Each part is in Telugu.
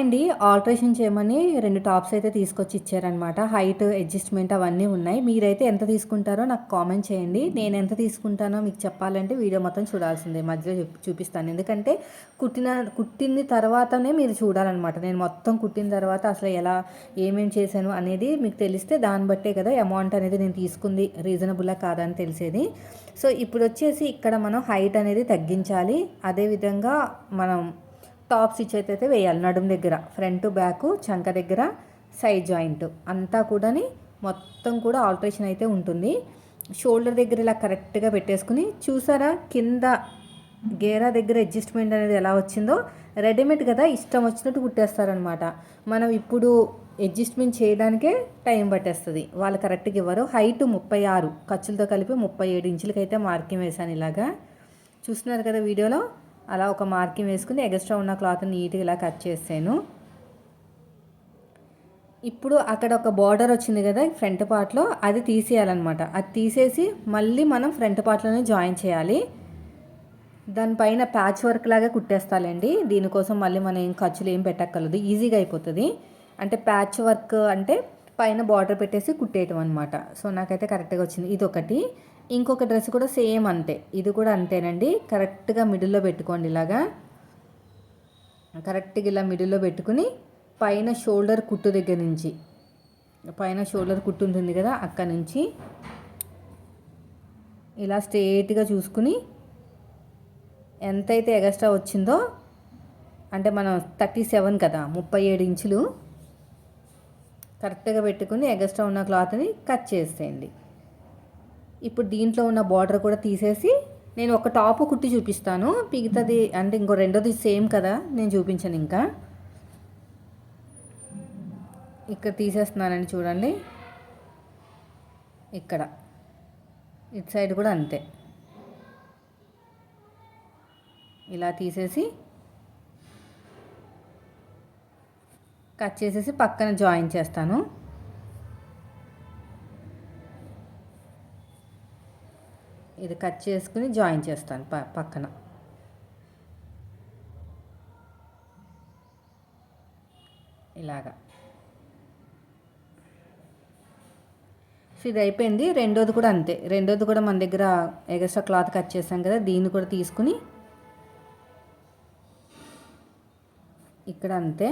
అండి ఆల్ట్రేషన్ చేయమని రెండు టాప్స్ అయితే తీసుకొచ్చి ఇచ్చారనమాట హైట్ అడ్జస్ట్మెంట్ అవన్నీ ఉన్నాయి. మీరైతే ఎంత తీసుకుంటారో నాకు కామెంట్ చేయండి. నేను ఎంత తీసుకుంటానో మీకు చెప్పాలంటే వీడియో మొత్తం చూడాల్సిందే. మధ్యలో చూపిస్తాను. ఎందుకంటే కుట్టిన కుట్టిన తర్వాతనే మీరు చూడాలన్నమాట. నేను మొత్తం కుట్టిన తర్వాత అసలు ఎలా ఏమేమి చేశాను అనేది మీకు తెలిస్తే దాన్ని బట్టే కదా అమౌంట్ అనేది నేను తీసుకుంది. రీజనబుల్లా కాదని తెలిసేది. సో ఇప్పుడు వచ్చేసి ఇక్కడ మనం హైట్ అనేది తగ్గించాలి. అదేవిధంగా మనం టాప్ స్టిచ్ అయితే వేయాలి. నడుము దగ్గర ఫ్రంట్ బ్యాక్ చంక దగ్గర సైడ్ జాయింట్ అంతా కూడాని మొత్తం కూడా ఆల్టరేషన్ అయితే ఉంటుంది. షోల్డర్ దగ్గర ఇలా కరెక్ట్గా పెట్టేసుకుని చూసారా కింద గేరా దగ్గర అడ్జస్ట్మెంట్ అనేది ఎలా వచ్చిందో? రెడీమేడ్ కదా ఇష్టం వచ్చినట్టు కుట్టేస్తారనమాట మనం ఇప్పుడు అడ్జస్ట్మెంట్ చేయడానికే టైం పట్టేస్తుంది. వాళ్ళు కరెక్ట్గా ఇవ్వరు. హైట్ ముప్పై ఆరు ఖర్చులతో కలిపి ముప్పై ఏడు ఇంచులకైతే మార్కింగ్ వేశాను ఇలాగా. చూస్తున్నారు కదా వీడియోలో? అలా ఒక మార్కింగ్ వేసుకుని ఎగస్ట్రా ఉన్న క్లాత్ నీట్గా ఇలా కట్ చేసాను ఇప్పుడు అక్కడ ఒక బార్డర్ వచ్చింది కదా ఫ్రంట్ పార్ట్లో అది తీసేయాలన్నమాట. అది తీసేసి మళ్ళీ మనం ఫ్రంట్ పార్ట్లోనే జాయిన్ చేయాలి. దానిపైన ప్యాచ్ వర్క్ లాగా కుట్టేస్తాలండి. దీనికోసం మళ్ళీ మనం ఏం ఖర్చులు ఏం పెట్టక్కర్లేదు. ఈజీగా అయిపోతుంది. అంటే ప్యాచ్ వర్క్ అంటే పైన బార్డర్ పెట్టేసి కుట్టేయటం అనమాట సో నాకైతే కరెక్ట్గా వచ్చింది. ఇది ఒకటి ఇంకొక డ్రెస్ కూడా సేమ్ అంతే. ఇది కూడా అంతేనండి. కరెక్ట్గా మిడిల్లో పెట్టుకోండి ఇలాగా. కరెక్ట్గా ఇలా మిడిల్లో పెట్టుకుని పైన షోల్డర్ కుట్టు దగ్గర నుంచి పైన షోల్డర్ కుట్టు ఉంటుంది కదా అక్కడ నుంచి ఇలా స్ట్రేట్గా చూసుకుని ఎంతైతే ఎగస్ట్రా వచ్చిందో అంటే మనం థర్టీ సెవెన్ కదా ముప్పై ఏడు ఇంచులు కరెక్ట్గా పెట్టుకుని ఎగస్ట్రా ఉన్న క్లాత్ని కట్ చేసేయండి. ఇప్పుడు దీంట్లో ఉన్న బార్డర్ కూడా తీసేసి నేను ఒక టాప్ కుట్టి చూపిస్తాను. మిగతాది అంటే ఇంకో రెండోది సేమ్ కదా నేను చూపించాను ఇంకా. ఇక్కడ తీసేస్తున్నానని చూడండి. ఇక్కడ. ఇటు సైడ్ కూడా అంతే. ఇలా తీసేసి కట్ చేసేసి పక్కన జాయిన్ చేస్తాను. ఇది కట్ చేసుకుని జాయిన్ చేస్తాను ప పక్కన. ఇలాగా. సో ఇది అయిపోయింది. రెండోది కూడా అంతే. రెండోది కూడా మన దగ్గర ఎగస్ట్రా క్లాత్ కట్ చేసాం కదా దీన్ని కూడా తీసుకుని ఇక్కడ అంతే.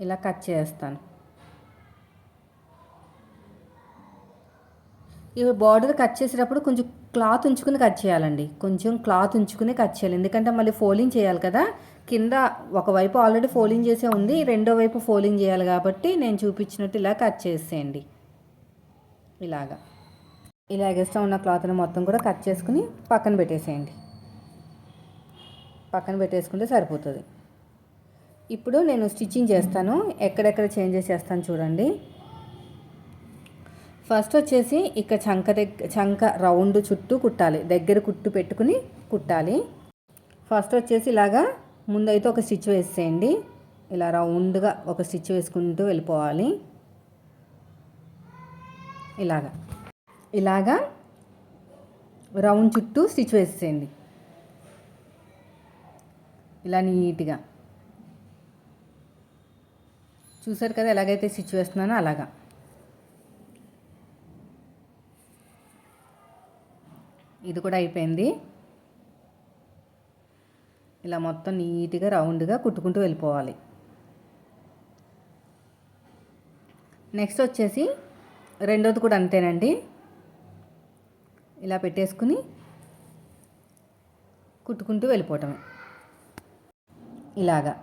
ఇలా కట్ చేస్తాను. ఇవి బార్డర్ కట్ చేసేటప్పుడు కొంచెం క్లాత్ ఉంచుకుని కట్ చేయాలండి. కొంచెం క్లాత్ ఉంచుకుని కట్ చేయాలి. ఎందుకంటే మళ్ళీ ఫోలింగ్ చేయాలి కదా. కింద ఒకవైపు ఆల్రెడీ ఫోలింగ్ చేసే ఉంది. రెండో వైపు ఫోలింగ్ చేయాలి కాబట్టి నేను చూపించినట్టు ఇలా కట్ చేసేయండి. ఇలాగా. ఇలా ఎగస్ట్రా ఉన్న క్లాత్ని మొత్తం కూడా కట్ చేసుకుని పక్కన పెట్టేసేయండి. పక్కన పెట్టేసుకుంటే సరిపోతుంది. ఇప్పుడు నేను స్టిచ్చింగ్ చేస్తాను. ఎక్కడెక్కడ చేంజెస్ చేస్తాను చూడండి. ఫస్ట్ వచ్చేసి ఇక్కడ చంక దగ్గర చంక రౌండ్ చుట్టూ కుట్టాలి. దగ్గర కుట్టు పెట్టుకుని కుట్టాలి. ఫస్ట్ వచ్చేసి ఇలాగా ముందైతే ఒక స్టిచ్ వేసేయండి. ఇలా రౌండ్గా ఒక స్టిచ్ వేసుకుంటూ వెళ్ళిపోవాలి. ఇలాగా. ఇలాగా రౌండ్ చుట్టూ స్టిచ్ వేసేయండి. ఇలా నీట్గా. చూసారు కదా ఎలాగైతే స్టిచ్ వేస్తున్నానో అలాగా. ఇది కూడా అయిపోయింది. ఇలా మొత్తం నీట్గా రౌండ్గా కుట్టుకుంటూ వెళ్ళిపోవాలి. నెక్స్ట్ వచ్చేసి రెండోది కూడా అంతేనండి. ఇలా పెట్టేసుకుని కుట్టుకుంటూ వెళ్ళిపోవటమే. ఇలాగా.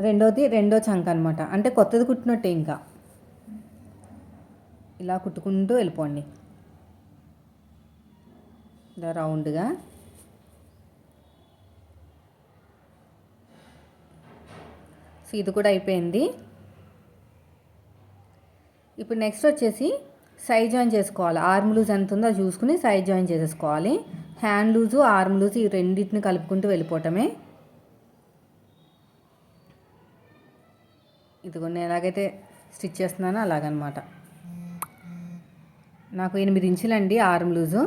రెండోది రెండో చంక అనమాట అంటే కొత్తది కుట్టినట్టే ఇంకా. ఇలా కుట్టుకుంటూ వెళ్ళిపోండి. ఇలా రౌండ్గా. సో ఇది కూడా అయిపోయింది. ఇప్పుడు నెక్స్ట్ వచ్చేసి సైజ్ జాయిన్ చేసుకోవాలి. ఆర్మ్ లూజ్ ఎంత ఉందో చూసుకుని సైజ్ జాయిన్ చేసేసుకోవాలి. హ్యాండ్ లూజు ఆర్మ్ లూజు ఈ రెండింటిని కలుపుకుంటూ వెళ్ళిపోవటమే. ఇదిగో నేను ఎలాగైతే స్టిచ్ చేస్తున్నానో అలాగనమాట. నాకు ఎనిమిది ఇంచులండి ఆర్మ్ లూజు.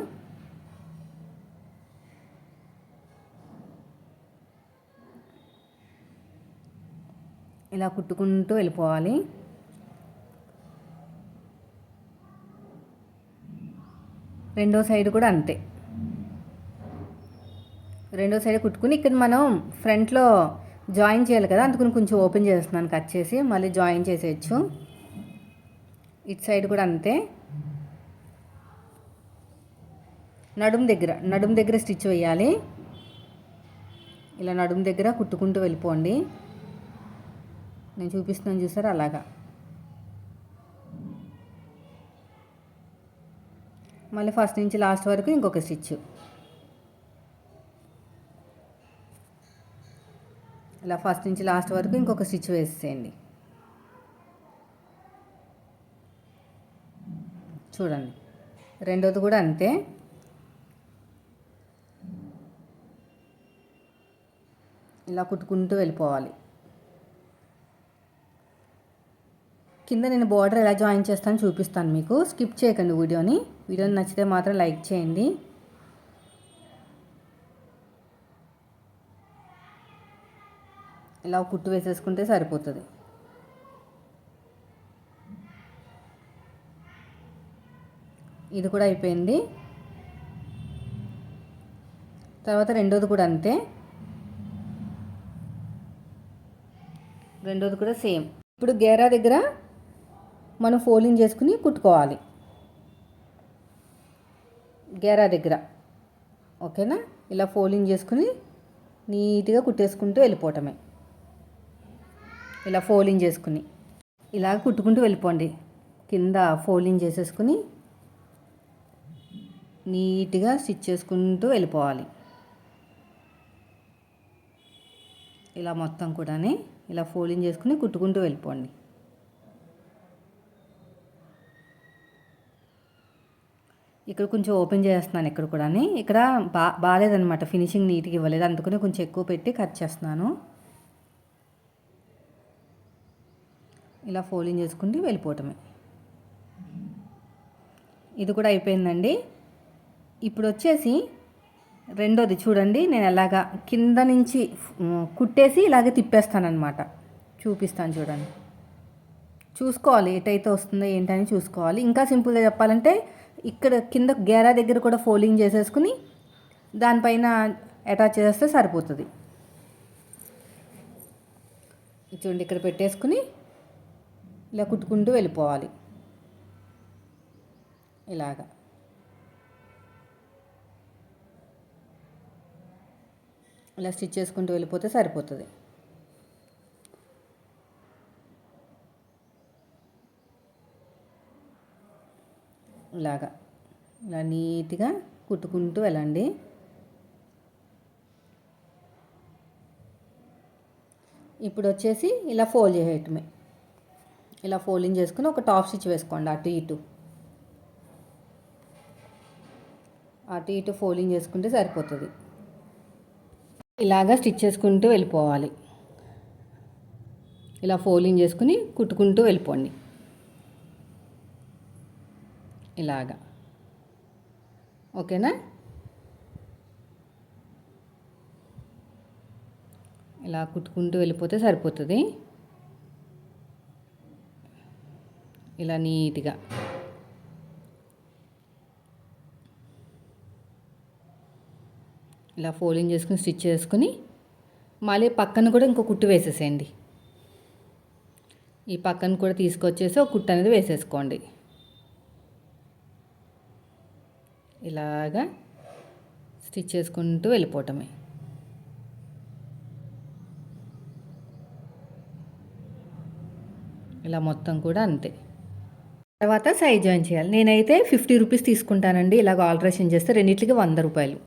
ఇలా కుట్టుకుంటూ వెళ్ళిపోవాలి. రెండో సైడ్ కూడా అంతే. రెండో సైడ్ కుట్టుకుని ఇక్కడ మనం ఫ్రంట్లో జాయిన్ చేయాలి కదా అందుకని కొంచెం ఓపెన్ చేస్తున్నాను కట్ చేసి మళ్ళీ జాయిన్ చేసేయచ్చు. ఇటు సైడ్ కూడా అంతే. నడుము దగ్గర నడుము దగ్గర స్టిచ్ వేయాలి. ఇలా నడుము దగ్గర కుట్టుకుంటూ వెళ్ళిపోండి. నేను చూపిస్తున్నాను చూసారు? అలాగా. మళ్ళీ ఫస్ట్ నుంచి లాస్ట్ వరకు ఇంకొక స్టిచ్. ఇలా ఫస్ట్ నుంచి లాస్ట్ వరకు ఇంకొక స్టిచ్ వేసేయండి. చూడండి. రెండోది కూడా అంతే. ఇలా కుట్టుకుంటూ వెళ్ళిపోవాలి. కింద నేను బార్డర్ ఎలా జాయిన్ చేస్తాను చూపిస్తాను మీకు. స్కిప్ చేయకండి వీడియోని. వీడియోని నచ్చితే మాత్రం లైక్ చేయండి. ఇలా కుట్టు వేసేసుకుంటే సరిపోతుంది. ఇది కూడా అయిపోయింది. తర్వాత రెండోది కూడా అంతే. రెండోది కూడా సేమ్ ఇప్పుడు గేరా దగ్గర మనం ఫోల్డింగ్ చేసుకుని కుట్టుకోవాలి. గేరా దగ్గర. ఓకేనా? ఇలా ఫోల్డింగ్ చేసుకుని నీట్గా కుట్టేసుకుంటూ వెళ్ళిపోవటమే. ఇలా ఫోల్డింగ్ చేసుకుని. ఇలా కుట్టుకుంటూ వెళ్ళిపోండి. కింద ఫోల్డింగ్ చేసేసుకుని నీట్గా స్టిచ్ చేసుకుంటూ వెళ్ళిపోవాలి. ఇలా మొత్తం కూడా ఇలా ఫోల్డింగ్ చేసుకుని కుట్టుకుంటూ వెళ్ళిపోండి. ఇక్కడ కొంచెం ఓపెన్ చేస్తున్నాను ఇక్కడ కూడా ఇక్కడ బా బాగాలేదనమాట ఫినిషింగ్ నీట్గా ఇవ్వలేదు. అందుకని కొంచెం ఎక్కువ పెట్టి కట్ చేస్తున్నాను. ఇలా ఫోల్డింగ్ చేసుకుంటూ వెళ్ళిపోవటమే. ఇది కూడా అయిపోయిందండి. ఇప్పుడు వచ్చేసి రెండోది చూడండి. నేను ఎలాగా కింద నుంచి కుట్టేసి ఇలాగే తిప్పేస్తానమాట చూపిస్తాను చూడండి. చూసుకోవాలి. ఎటైతే వస్తుందో ఏంటని చూసుకోవాలి. ఇంకా సింపుల్గా చెప్పాలంటే ఇక్కడ కింద గేరా దగ్గర కూడా ఫోల్డింగ్ చేసేసుకుని దానిపైన అటాచ్ చేస్తే సరిపోతుంది. చూడండి ఇక్కడ పెట్టేసుకుని ఇలా కుట్టుకుంటూ వెళ్ళిపోవాలి. ఇలాగా. ఇలా స్టిచ్ చేసుకుంటూ వెళ్ళిపోతే సరిపోతుంది. ఇలాగా ఇలా నీట్గా కుట్టుకుంటూ వెళ్ళండి. ఇప్పుడు వచ్చేసి ఇలా ఫోల్డ్ చేయటమే ఇలా ఫోల్డింగ్ చేసుకుని ఒక టాప్ స్టిచ్ వేసుకోండి అటు ఇటు. అటు ఇటు ఫోల్డింగ్ చేసుకుంటే సరిపోతుంది. ఇలాగా స్టిచ్ చేసుకుంటూ వెళ్ళిపోవాలి. ఇలా ఫోల్డింగ్ చేసుకుని కుట్టుకుంటూ వెళ్ళిపోండి. ఇలాగా. ఓకేనా? ఇలా కుట్టుకుంటూ వెళ్ళిపోతే సరిపోతుంది. ఇలా నీట్గా. ఇలా ఫోల్డింగ్ చేసుకుని స్టిచ్ చేసుకుని మళ్ళీ పక్కన కూడా ఇంకో కుట్టు వేసేసేయండి. ఈ పక్కన కూడా తీసుకొచ్చేసి ఒక కుట్టు అనేది వేసేసుకోండి. ఇలాగా స్టిచ్ చేసుకుంటూ వెళ్ళిపోవటమే. ఇలా మొత్తం కూడా అంతే. తర్వాత సైజ్ జాయిన్ చేయాలి. నేనైతే ఫిఫ్టీ రూపీస్ తీసుకుంటానండి. ఇలాగ ఆల్ట్రేషన్ చేస్తే రెండింటికి వంద రూపాయలు.